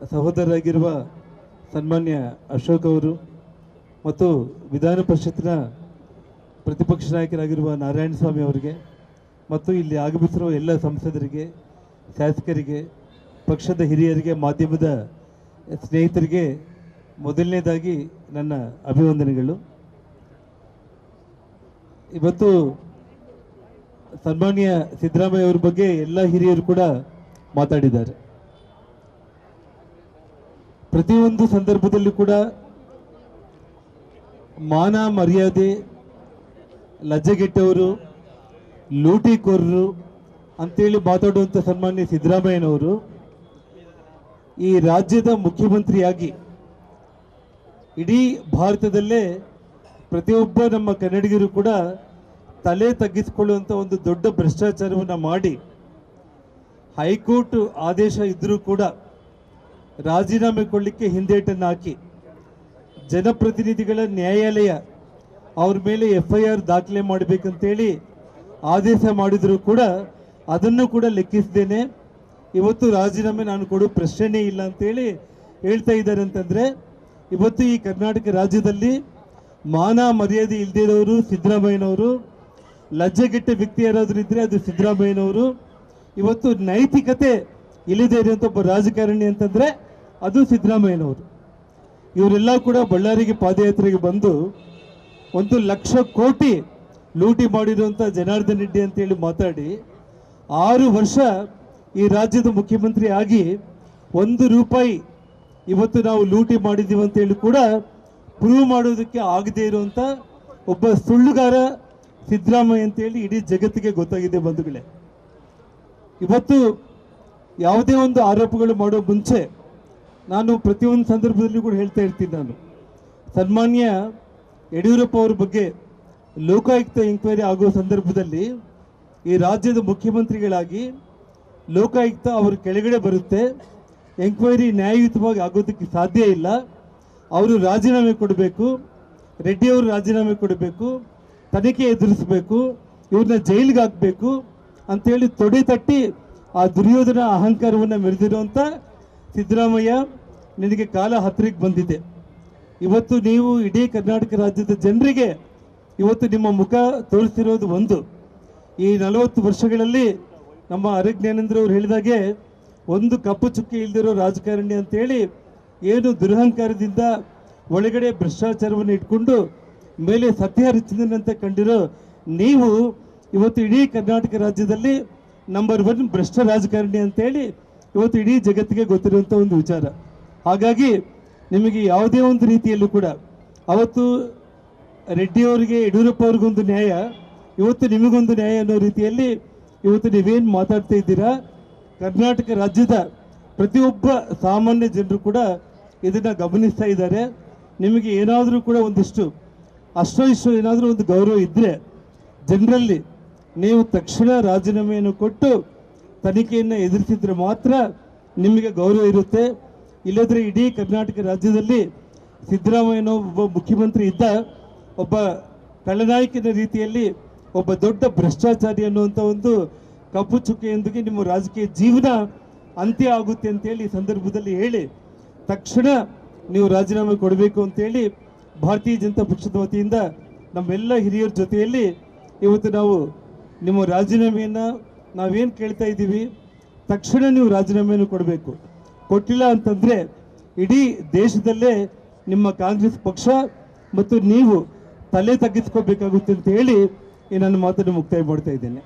ಸಹೋದರರಾಗಿರುವ ಸನ್ಮಾನ್ಯ ಅಶೋಕ್ ಅವರು ಮತ್ತು ವಿಧಾನ ಪರಿಷತ್ತಿನ ಪ್ರತಿಪಕ್ಷ ನಾಯಕರಾಗಿರುವ ನಾರಾಯಣ ಸ್ವಾಮಿ ಅವರಿಗೆ ಮತ್ತು ಇಲ್ಲಿ ಆಗಮಿಸಿರುವ ಎಲ್ಲ ಸಂಸದರಿಗೆ, ಶಾಸಕರಿಗೆ, ಪಕ್ಷದ ಹಿರಿಯರಿಗೆ, ಮಾಧ್ಯಮದ ಸ್ನೇಹಿತರಿಗೆ ಮೊದಲನೇದಾಗಿ ನನ್ನ ಅಭಿವಂದನೆಗಳು ಇವತ್ತು ಸನ್ಮಾನ್ಯ ಸಿದ್ದರಾಮಯ್ಯ ಅವ್ರ ಬಗ್ಗೆ ಎಲ್ಲ ಹಿರಿಯರು ಕೂಡ ಮಾತಾಡಿದ್ದಾರೆ. ಪ್ರತಿಯೊಂದು ಸಂದರ್ಭದಲ್ಲೂ ಕೂಡ ಮಾನ ಮರ್ಯಾದೆ, ಲಜ್ಜೆಗೆಟ್ಟವರು, ಲೂಟಿಕೋರರು ಅಂತೇಳಿ ಮಾತಾಡುವಂಥ ಸನ್ಮಾನ್ಯ ಸಿದ್ದರಾಮಯ್ಯನವರು ಈ ರಾಜ್ಯದ ಮುಖ್ಯಮಂತ್ರಿಯಾಗಿ ಇಡೀ ಭಾರತದಲ್ಲೇ ಪ್ರತಿಯೊಬ್ಬ ನಮ್ಮ ಕನ್ನಡಿಗರು ಕೂಡ ತಲೆ ತಗ್ಗಿಸಿಕೊಳ್ಳುವಂಥ ಒಂದು ದೊಡ್ಡ ಭ್ರಷ್ಟಾಚಾರವನ್ನು ಮಾಡಿ ಹೈಕೋರ್ಟ್ ಆದೇಶ ಇದ್ದರೂ ಕೂಡ ರಾಜೀನಾಮೆ ಕೊಡಲಿಕ್ಕೆ ಹಿಂದೇಟನ್ನು ಹಾಕಿ ಜನಪ್ರತಿನಿಧಿಗಳ ನ್ಯಾಯಾಲಯ ಅವ್ರ ಮೇಲೆ ಎಫ್ ಐ ಆರ್ ದಾಖಲೆ ಮಾಡಬೇಕಂತೇಳಿ ಆದೇಶ ಮಾಡಿದರೂ ಕೂಡ ಅದನ್ನು ಕೂಡ ಲೆಕ್ಕಿಸ್ದೇನೆ. ಇವತ್ತು ರಾಜೀನಾಮೆ ನಾನು ಕೊಡೋ ಪ್ರಶ್ನೆನೇ ಇಲ್ಲ ಅಂತೇಳಿ ಹೇಳ್ತಾ ಇದ್ದಾರೆ ಅಂತಂದರೆ, ಇವತ್ತು ಈ ಕರ್ನಾಟಕ ರಾಜ್ಯದಲ್ಲಿ ಮಾನ ಮರ್ಯಾದೆ ಇಲ್ಲದೇ ಇರೋರು ಸಿದ್ದರಾಮಯ್ಯನವರು, ಲಜ್ಜೆಗೆಟ್ಟ ವ್ಯಕ್ತಿ ಯಾರಾದರೂ ಇದ್ದರೆ ಅದು ಸಿದ್ದರಾಮಯ್ಯನವರು. ಇವತ್ತು ನೈತಿಕತೆ ಇಲ್ಲದೆ ಇರುವಂಥ ಒಬ್ಬ ರಾಜಕಾರಣಿ ಅಂತಂದರೆ ಅದು ಸಿದ್ದರಾಮಯ್ಯನವರು. ಇವರೆಲ್ಲ ಕೂಡ ಬಳ್ಳಾರಿಗೆ ಪಾದಯಾತ್ರೆಗೆ ಬಂದು ಒಂದು ಲಕ್ಷ ಕೋಟಿ ಲೂಟಿ ಮಾಡಿರುವಂಥ ಜನಾರ್ದನ್ ರೆಡ್ಡಿ ಅಂತೇಳಿ ಮಾತಾಡಿ ಆರು ವರ್ಷ ಈ ರಾಜ್ಯದ ಮುಖ್ಯಮಂತ್ರಿ ಆಗಿ ಒಂದು ರೂಪಾಯಿ ಇವತ್ತು ನಾವು ಲೂಟಿ ಮಾಡಿದ್ದೀವಿ ಅಂತೇಳಿ ಕೂಡ ಪ್ರೂವ್ ಮಾಡೋದಕ್ಕೆ ಆಗದೇ ಇರುವಂಥ ಒಬ್ಬ ಸುಳ್ಳುಗಾರ ಸಿದ್ದರಾಮಯ್ಯ ಅಂತೇಳಿ ಇಡೀ ಜಗತ್ತಿಗೆ ಗೊತ್ತಾಗಿದೆ ಬಂಧುಗಳೇ. ಇವತ್ತು ಯಾವುದೇ ಒಂದು ಆರೋಪಗಳು ಮಾಡೋ ಮುಂಚೆ ನಾನು ಪ್ರತಿಯೊಂದು ಸಂದರ್ಭದಲ್ಲಿ ಕೂಡ ಹೇಳ್ತಾ ಇರ್ತೀನಿ ನಾನು. ಸನ್ಮಾನ್ಯ ಯಡಿಯೂರಪ್ಪ ಅವ್ರ ಬಗ್ಗೆ ಲೋಕಾಯುಕ್ತ ಎಂಕ್ವೈರಿ ಆಗೋ ಸಂದರ್ಭದಲ್ಲಿ ಈ ರಾಜ್ಯದ ಮುಖ್ಯಮಂತ್ರಿಗಳಾಗಿ ಲೋಕಾಯುಕ್ತ ಅವ್ರ ಕೆಳಗಡೆ ಬರುತ್ತೆ. ಎಂಕ್ವೈರಿ ನ್ಯಾಯಯುತವಾಗಿ ಆಗೋದಕ್ಕೆ ಸಾಧ್ಯ ಇಲ್ಲ. ಅವರು ರಾಜೀನಾಮೆ ಕೊಡಬೇಕು. ರೆಡ್ಡಿ ಅವರು ರಾಜೀನಾಮೆ ಕೊಡಬೇಕು. ತನಿಖೆ ಎದುರಿಸಬೇಕು. ಇವ್ರನ್ನ ಜೈಲಿಗೆ ಹಾಕಬೇಕು. ಅಂತೇಳಿ ತೊಡೆ ತಟ್ಟಿ ಆ ದುರ್ಯೋಧನ ಅಹಂಕಾರವನ್ನು ಮೆರೆದಿರುವಂಥ ಸಿದ್ದರಾಮಯ್ಯ ನಿನಗೆ ಕಾಲ ಹತ್ತಿರಕ್ಕೆ ಬಂದಿದೆ. ಇವತ್ತು ನೀವು ಇಡೀ ಕರ್ನಾಟಕ ರಾಜ್ಯದ ಜನರಿಗೆ ಇವತ್ತು ನಿಮ್ಮ ಮುಖ ತೋರಿಸ್ತಿರೋದು ಒಂದು. ಈ ನಲವತ್ತು ವರ್ಷಗಳಲ್ಲಿ ನಮ್ಮ ಅರಗ್ ಜ್ಞಾನೇಂದ್ರ ಅವರು ಹೇಳಿದಾಗೆ ಒಂದು ಕಪ್ಪು ಚುಕ್ಕಿ ಇಲ್ದಿರೋ ರಾಜಕಾರಣಿ ಅಂತೇಳಿ ಏನು ದುರಹಂಕಾರದಿಂದ ಒಳಗಡೆ ಭ್ರಷ್ಟಾಚಾರವನ್ನು ಇಟ್ಕೊಂಡು ಮೇಲೆ ಸತ್ಯ ಹರಿಸಿದಂತೆ ಕಂಡಿರೋ ನೀವು ಇವತ್ತು ಇಡೀ ಕರ್ನಾಟಕ ರಾಜ್ಯದಲ್ಲಿ ನಂಬರ್ ಒನ್ ಭ್ರಷ್ಟ ರಾಜಕಾರಣಿ ಅಂತೇಳಿ ಇವತ್ತು ಇಡೀ ಜಗತ್ತಿಗೆ ಗೊತ್ತಿರುವಂಥ ಒಂದು ವಿಚಾರ. ಹಾಗಾಗಿ ನಿಮಗೆ ಯಾವುದೇ ಒಂದು ರೀತಿಯಲ್ಲೂ ಕೂಡ ಅವತ್ತು ರೆಡ್ಡಿ ಅವರಿಗೆ, ಯಡಿಯೂರಪ್ಪ ಅವ್ರಿಗೊಂದು ನ್ಯಾಯ, ಇವತ್ತು ನಿಮಗೊಂದು ನ್ಯಾಯ ಅನ್ನೋ ರೀತಿಯಲ್ಲಿ ಇವತ್ತು ನೀವೇನು ಮಾತಾಡ್ತಾ ಇದ್ದೀರಾ? ಕರ್ನಾಟಕ ರಾಜ್ಯದ ಪ್ರತಿಯೊಬ್ಬ ಸಾಮಾನ್ಯ ಜನರು ಕೂಡ ಇದನ್ನು ಗಮನಿಸ್ತಾ ಇದ್ದಾರೆ. ನಿಮಗೆ ಏನಾದರೂ ಕೂಡ ಒಂದಿಷ್ಟು ಅಷ್ಟೋ ಇಷ್ಟೋ ಏನಾದರೂ ಒಂದು ಗೌರವ ಇದ್ದರೆ ಜನರಲ್ಲಿ ನೀವು ತಕ್ಷಣ ರಾಜೀನಾಮೆಯನ್ನು ಕೊಟ್ಟು ತನಿಖೆಯನ್ನು ಎದುರಿಸಿದ್ರೆ ಮಾತ್ರ ನಿಮಗೆ ಗೌರವ ಇರುತ್ತೆ. ಇಲ್ಲದ್ರೆ ಇಡೀ ಕರ್ನಾಟಕ ರಾಜ್ಯದಲ್ಲಿ ಸಿದ್ದರಾಮಯ್ಯನ ಒಬ್ಬ ಮುಖ್ಯಮಂತ್ರಿ ಇದ್ದ ಒಬ್ಬ ಖಳನಾಯಕನ ರೀತಿಯಲ್ಲಿ ಒಬ್ಬ ದೊಡ್ಡ ಭ್ರಷ್ಟಾಚಾರಿ ಅನ್ನುವಂಥ ಒಂದು ಕಪ್ಪು ಚುಕ್ಕೆಯೊಂದಿಗೆ ನಿಮ್ಮ ರಾಜಕೀಯ ಜೀವನ ಅಂತ್ಯ ಆಗುತ್ತೆ ಅಂತೇಳಿ ಈ ಸಂದರ್ಭದಲ್ಲಿ ಹೇಳಿ, ತಕ್ಷಣ ನೀವು ರಾಜೀನಾಮೆ ಕೊಡಬೇಕು ಅಂತೇಳಿ ಭಾರತೀಯ ಜನತಾ ಪಕ್ಷದ ವತಿಯಿಂದ ನಮ್ಮೆಲ್ಲ ಹಿರಿಯರ ಜೊತೆಯಲ್ಲಿ ಇವತ್ತು ನಾವು ನಿಮ್ಮ ರಾಜೀನಾಮೆಯನ್ನು ನಾವೇನು ಕೇಳ್ತಾ ಇದ್ದೀವಿ, ತಕ್ಷಣ ನೀವು ರಾಜೀನಾಮೆಯನ್ನು ಕೊಡಬೇಕು. ಕೊಟ್ಟಿಲ್ಲ ಅಂತಂದರೆ ಇಡೀ ದೇಶದಲ್ಲೇ ನಿಮ್ಮ ಕಾಂಗ್ರೆಸ್ ಪಕ್ಷ ಮತ್ತು ನೀವು ತಲೆ ತಗ್ಗಿಸ್ಕೋಬೇಕಾಗುತ್ತೆ ಅಂತ ಹೇಳಿ ಈ ನನ್ನ ಮಾತನ್ನು ಮುಕ್ತಾಯ ಮಾಡ್ತಾ ಇದ್ದೇನೆ.